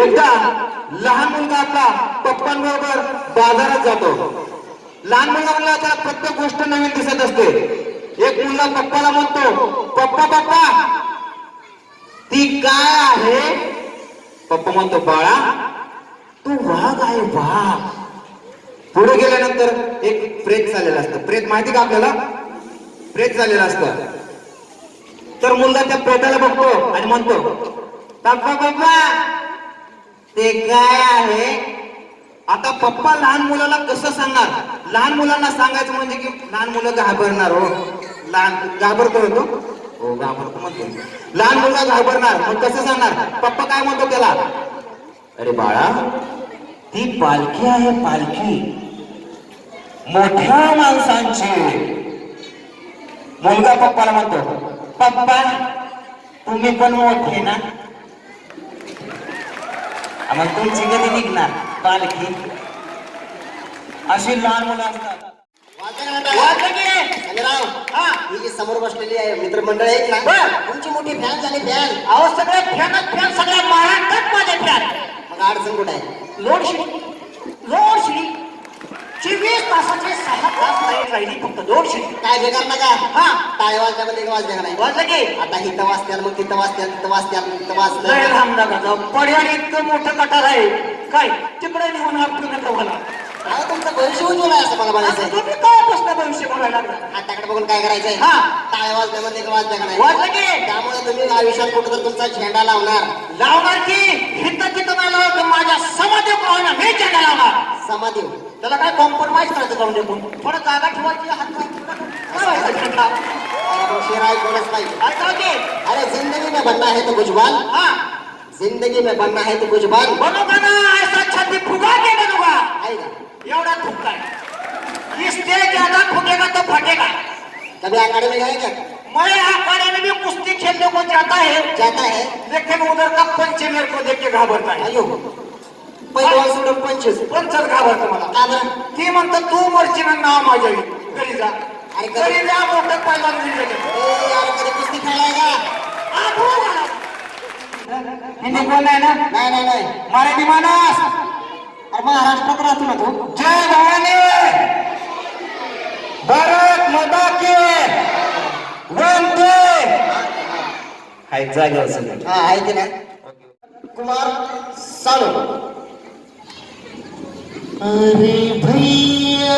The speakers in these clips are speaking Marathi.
एकदा लहान मुलगा आपला पप्पांबरोबर बाजारात जातो. लहान मुलगा आता त्याला प्रत्येक गोष्ट नवीन दिसत असते. एक मुलगा पप्पाला म्हणतो पप्पा पप्पा ती काय आहे? पप्पा म्हणतो बाळा तू वाघ आहे वाघ. पुढे गेल्यानंतर एक प्रेत झालेलं असतं. प्रेत माहिती का आपल्याला? प्रेत झालेलं असतं. तर मुलगा त्या प्रेताला बघतो आणि म्हणतो पप्पा पप्पा ते काय आहे? आता पप्पा लहान मुलाला कसं सांगणार? लहान मुलांना सांगायचं म्हणजे की लहान मुलं घाबरणार हो. लहान घाबरतो होतो हो घाबरतो म्हणतो. लहान मुलगा घाबरणार मग कसं सांगणार? पप्पा काय म्हणतो त्याला? अरे बाळा ती पालखी आहे पालखी. मोठ्या माणसांची. मुलगा पप्पाला म्हणतो पप्पा तुम्ही पण मोठे ना? मग तुमची कधी निघणार पालखी. अशी लहान मुलं असतात. हा. ही जी समोर बसलेली आहे मित्रमंडळ आहेत ना. तुमची मोठी फॅन झाली फॅन. अहो सगळे फॅनच फॅन सगळ्या महाराष्ट्रात माझे फॅन. मग अडचण कुठे आहे? लोड शेडिंग लोड शेडिंग चोवीस तासाचे सहा तास लाइट राहिली फक्त लोड शेडिंग काय बेकार नका हा. टाळे वाजल्यामध्ये वाजल्या का नाही? वाजलं की. आता इथं वाजत्याल मग तिथं वाजत्याल तिथं वाजत्याल तिथं लय वाजलं लांब नका इतकं मोठं कटार आहे. काय? तिकडे निघून आपलं नका मला अहो, तुमचं भविष्य उज्ज्वल आहे असं मला तुम्ही काय प्रश्न भविष्य बोलायला लागला? हाताकडे बघून काय करायचंय? हा. टाळे वाजल्यामध्ये वाजल्या का नाही? वाजलं की. त्यामुळे तुम्ही आयुष्यात कुठं तर तुमचा झेंडा लावणार. लावणार की हिथं तिथं नाही लावत तर माझ्या समाधी प्रमाणे मी चेंडा लावणार समाधी. त्याला काय कॉम्प्रोमाइज करायचं जाऊन देखून थोडं जागा ठेवायची हात. शेर ऐकूनच अरे जिंदगी में बनना है तो कुछ बाल. हा. जिंदगी में बनना है तो कुछ बाल. बनूगा ना? ऐसा छाती फुगा के बनूगा एवढा फुगता है. इससे ज्यादा फूकेगा तो फटेगा. कभी अखाड़े में गए क्या मैं अखाड़े में भी कुश्ती खेलने को जाता है जाता है लेकिन उधर का पंच मेरे को देख के घाबरता है अयो. पैलवान सोडून पंचवीस पंचच. घाबरतो मला. का बरं? ती म्हणतात तू मरची ना नाव माझ्या घरी जा. अरे घरी जा मोठं पहिला ए, यार कधी कुस्ती खेळलाय का? हिंदी आहे ना? नाही नाही नाही. मराठी माणूस! अरे महाराष्ट्रात राहतो ना तू. जय भवानी! भारत माता की हाय जागेवर सगळं हा आहे की ना कुमार सानू अरे भैया!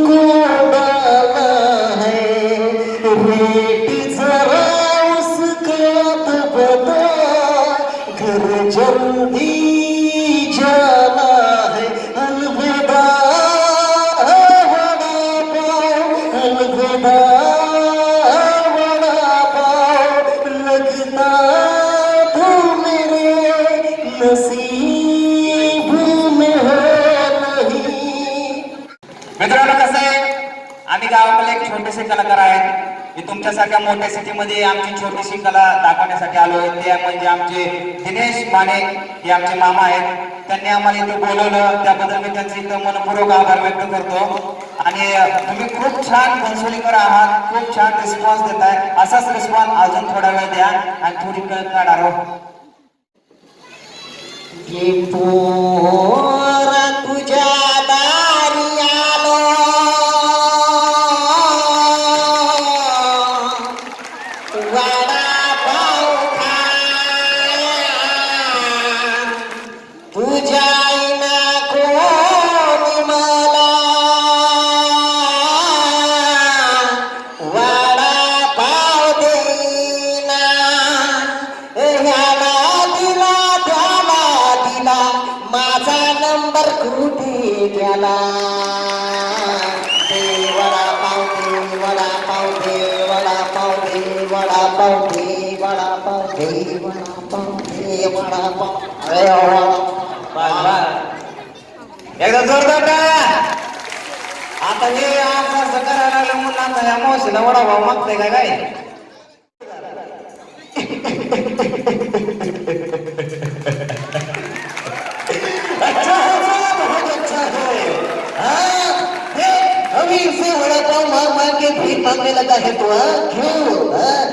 में छोटेसे कलाकार आहेत. मी तुमच्यासारख्या मोठ्या सिटीमध्ये आमची छोटीशी कला दाखवण्यासाठी आलो आहे. ते म्हणजे आमचे दिनेश माने हे आमचे मामा आहेत. त्यांनी आम्हाला इथे बोलवलं. त्याबद्दल मी त्यांचे इथं मनपूर्वक आभार व्यक्त करतो. आणि तुम्ही खूप छान घनसोलीकर आहात. खूप छान रिस्पॉन्स देत आहे असाच रिस्पॉन्स अजून थोडा वेळ द्या आणि थोडी कळ काढा हो. पाव दे वडा पाव दे वडा पाव वडा पाव अरे एकदा जोरदार टाळ्या. आता हे असं असं करायला लागलं म्हणून आता या मावशीला वडापाव मागताय काय काय अच्छा से वड़ा पाव मांग मांग के भीख मांगने लगा है तो हाँ क्यों हाँ?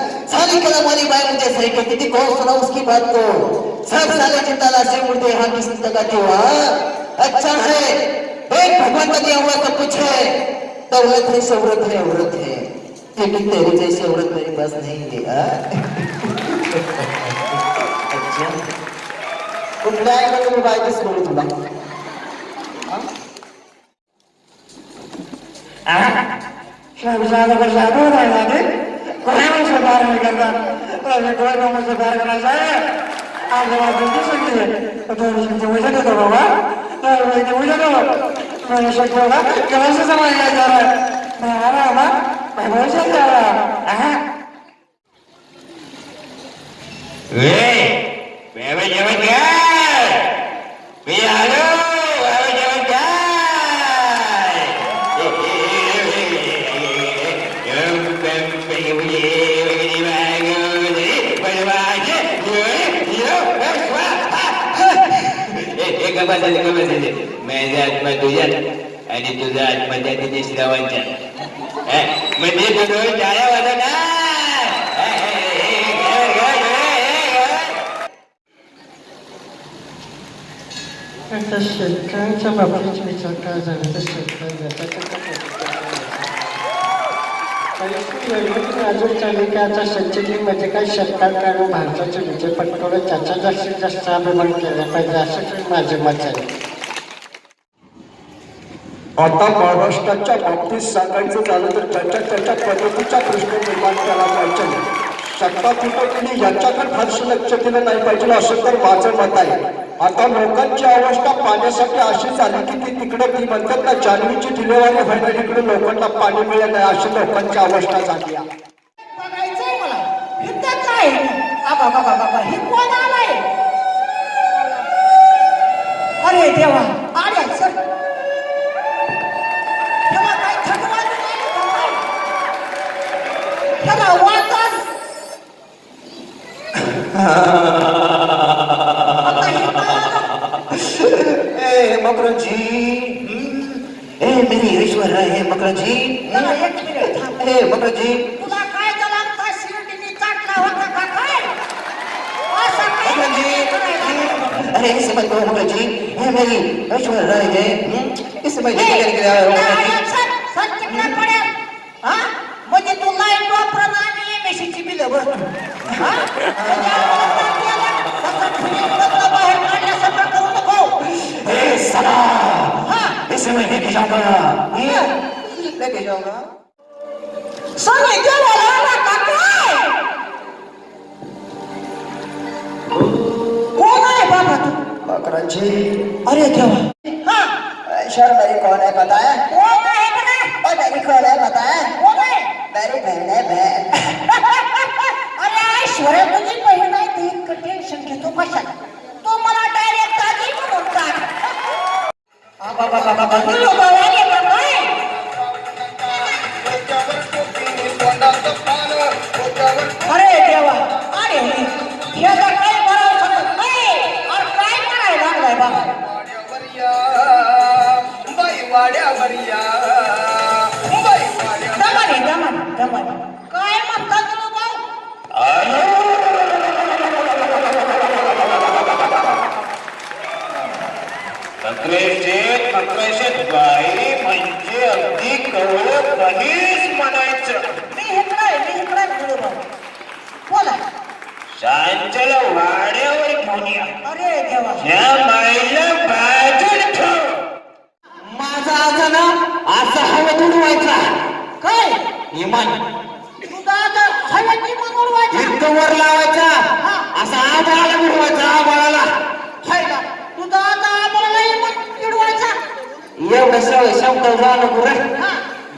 साली कलम वाली बाई मुझे सही कहती थी कौन सुना उसकी बात को। सब साले ज़िंदा लाशें मुर्दे यहाँ किस लगाते हो हाँ अच्छा है देख भगवान का दिया हुआ सब कुछ है। दौलत है, शोहरत है, औरत है। लेकिन तेरी जैसी औरत मेरे पास नहीं है? अच्छा। कुठल्या आहे मी बायकोच बोलू तुला Kurang saudara negara, kurang dua nomor saudara karena saya. Ada waktu itu sendiri, betul di sini bisa kita bawa, lalu ini bisa bawa. Kalau sekolah, sama dia ajaran, nah apa? Memang saja, ah. Weh, bebek bebek ya, biar माझ्या आत्मा तुझ्यात आणि तुझा आत्मा त्या तिथे श्रावांच्या म्हणजे तुझं जाया वाजा आता शेतकऱ्यांच्या बाबतीत विचार काय झाला तर शेतकऱ्याचा अजून चालू की आता सचिनीमध्ये म्हणजे काही शेतकऱ्यांकडून भारताचे विजय पटकवलं. त्याचा जास्तीत जास्त अभिमान केला पाहिजे असं काही माझे मत आहे. आता महाराष्ट्राच्या बाबतीत सांगायचं झालं तर ज्याच्या त्याच्या पद्धतीचा प्रश्न निर्माण केला पाहिजे. सत्ता कुठे गेली याच्याकडे फारसं लक्ष दिलं नाही पाहिजे असं तर माझं मत आहे. आता लोकांची अवस्था पाण्यासाठी अशी झाली की ती तिकडे ती म्हणतात ना जान्हवीची डिलेवरी व्हायला इकडे लोकांना पाणी मिळत नाही अशी लोकांची अवस्था झाली बघायचंय मला. बाबा बाबा हे कोण आलाय? अरे देवा. काय? ए मकरजी ए मेरी ईश्वर है एक मिनिट थांब. ए मकरजी तुला काय झाला का शिर्डीने चाटला होता का काय असं? अरे इसे मत करो मकरजी ये मेरी ईश्वर राय है? इसे ए, लेकर के आया हूँ अरे देवा. हा. ईश्वर मेरी कौन है पता है दमाने दमाने दमाने काय म्हणता भाऊ म्हणजे अगदी कवळ कधीच म्हणायचं. मी मी भाऊ बोला. शांतला वाड्यावर घेऊन या. अरे देवा. या बाईला बाजून ठेव. माझा आजा ना असा हवा उडवायचा काय? इमान. तुझा वर लावायचा. असा आबाळाला उडवायचा आबाळाला तुझा आता आम्हाला मग चिडवायचा? एवढं सवय शंकर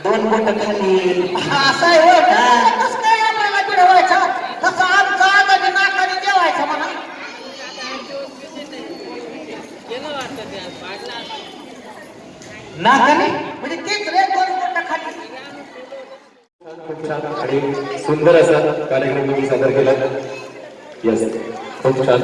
दोन बोट खाली असं आहे होय. कसं काय आपल्याला चिडवायचा? तसं आमचा आजारी नाकाने जेवायचा म्हणा. नाकाने म्हणजे तेच रे दोन खाली? आणि सुंदर असा कार्यक्रम तुम्ही सादर केला. खूप छान.